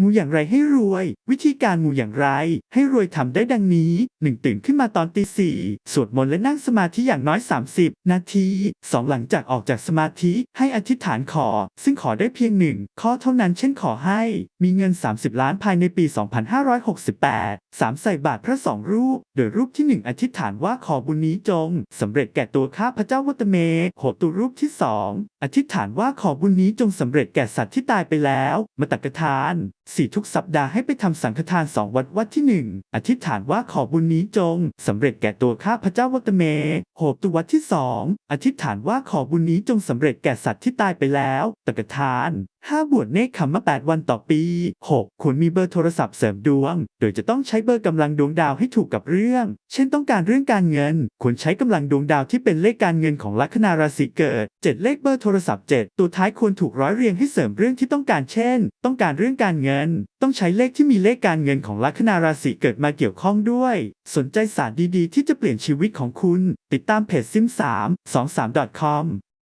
มูอย่างไรให้รวย วิธีการมูอย่างไร ให้รวยทำได้ดังนี้ 1. ตื่นขึ้นมาตอนตีสี่สวดมนต์และนั่งสมาธิอย่างน้อย 30 นาที 2. หลังจากออกจากสมาธิให้อธิษฐานขอ ซึ่งขอได้เพียงหนึ่งข้อเท่านั้นเช่นขอให้ มีเงิน 30 ล้านภายในปี 2568 3. ใส่บาตรพระสองรูป โดยรูปที่ 1 อธิษฐานว่าขอบุญนี้จงสำเร็จแก่ตัวข้าพระเจ้าวัตเมโหตุรูปที่ 2 อธิษฐานว่าขอบุญนี้จงสำเร็จแก่สัตว์ที่ตายไปแล้ว มาตักทานสี่ทุกสัปดาห์ให้ไปทำสังฆทานสองวัดวัดที่หนึ่งอธิษฐานว่าขอบุญนี้จงสำเร็จแก่ตัวข้าพระเจ้าวัตเมโหตุวัดที่สองอธิษฐานว่าขอบุญนี้จงสำเร็จแก่สัตว์ที่ตายไปแล้วตกทานห้าบวชเนคขมมา8 วันต่อปี 6. ควรมีเบอร์โทรศัพท์เสริมดวง โดยจะต้องใช้เบอร์กำลังดวงดาวให้ถูกกับเรื่อง เช่นต้องการเรื่องการเงิน ควรใช้กำลังดวงดาวที่เป็นเลขการเงินของลัคนาราศีเกิด 7 เลขเบอร์โทรศัพท์ 7 ตัวท้ายควรถูกร้อยเรียงให้เสริมเรื่องที่ต้องการเช่น ต้องการเรื่องการเงิน ต้องใช้เลขที่มีเลขการเงินของลัคนาราศีเกิดมาเกี่ยวข้องด้วย สนใจศาสตร์ดีๆ ที่จะเปลี่ยนชีวิตของคุณ ติดตามเพจซิม3 23 com